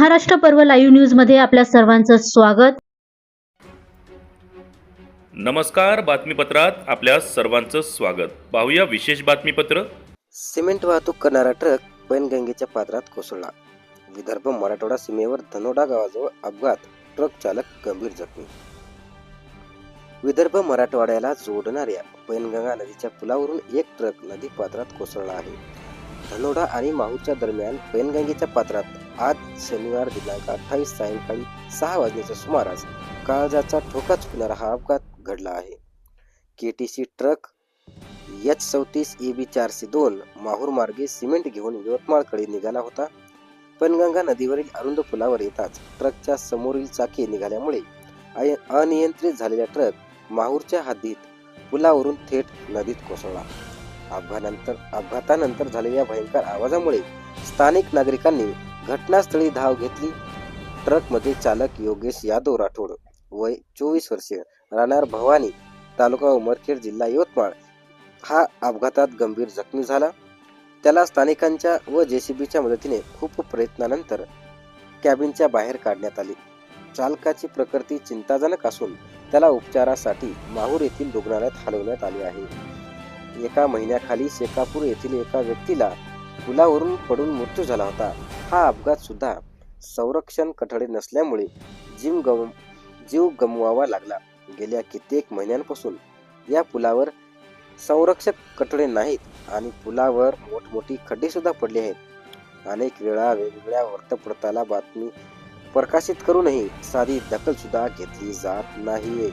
महाराष्ट्र पर्व लाईव्ह न्यूजमध्ये आपल्या सर्वांचं स्वागत. नमस्कार बातमीपत्रात आपल्या सर्वांचं स्वागत. पाहूया विशेष बातमीपत्र. सिमेंट वाहतूक करणारा ट्रक पैनगंगेच्या पात्रात कोसळला. विदर्भ मराठवाडा सीमेवर धनोडा गावाजवळ अपघात. ट्रक चालक गंभीर जखमी. विदर्भ मराठवाड्याला जोडणाऱ्या पैनगंगा नदीच्या पुलावरून एक ट्रक नदी पात्रात कोसळला आहे. धनोडा आणि माहूरच्या दरम्यान पैनगंगेच्या पात्रात आज शनिवार दिनांक अठ्ठावीस सायंकाळी सहा वाजण्याच्या सुमारास काळजाचा ठोका चुकणारा हा अपघात घडला आहे. K T C truck H चौतीस ए बी चारशे दोन माहूर मार्गे सिमेंट घेऊन यवतमाळकडे निघाला होता. पनगंगा नदीवरील अरुंद पुलावर येताच ट्रकच्या समोरील चाकी निघाल्यामुळे अनियंत्रित झालेला ट्रक माहूरच्या हद्दीत पुलावरून थेट नदीत कोसळला. अपघातानंतर अपघातानंतर झालेल्या भयंकर आवाजामुळे स्थानिक नागरिकांनी घटनास्थळी धाव घेतली. ट्रकमध्ये चालक योगेश यादव राठोड वय चोवीस वर्षे राहणार भवानी तालुका उमरखेड जिल्हा यवतमाळ. हा अपघातात गंभीर जखमी झाला. त्याला स्थानिकांच्या व जेसीबीच्या मदतीने खूप प्रयत्नानंतर कॅबिनच्या बाहेर काढण्यात आले. चालकाची प्रकृती चिंताजनक असून त्याला उपचारासाठी माहूर येथील रुग्णालयात हलवण्यात आले आहे. एका महिन्याखाली शेकापूर येथील एका व्यक्तीला पुलावरून पडून मृत्यू झाला होता. हा अपघात सुद्धा संरक्षण कठडे नसल्यामुळे जीव गम जीव गमवावा लागला. गेल्या कित्येक महिन्यांपासून या पुलावर संरक्षक कठडे नाहीत आणि पुलावर मोठमोठी खड्डे सुद्धा पडले आहेत. अनेक वेळा वेगवेगळ्या वृत्तपत्राला बातमी प्रकाशित करूनही साधी दखल सुद्धा घेतली जात नाही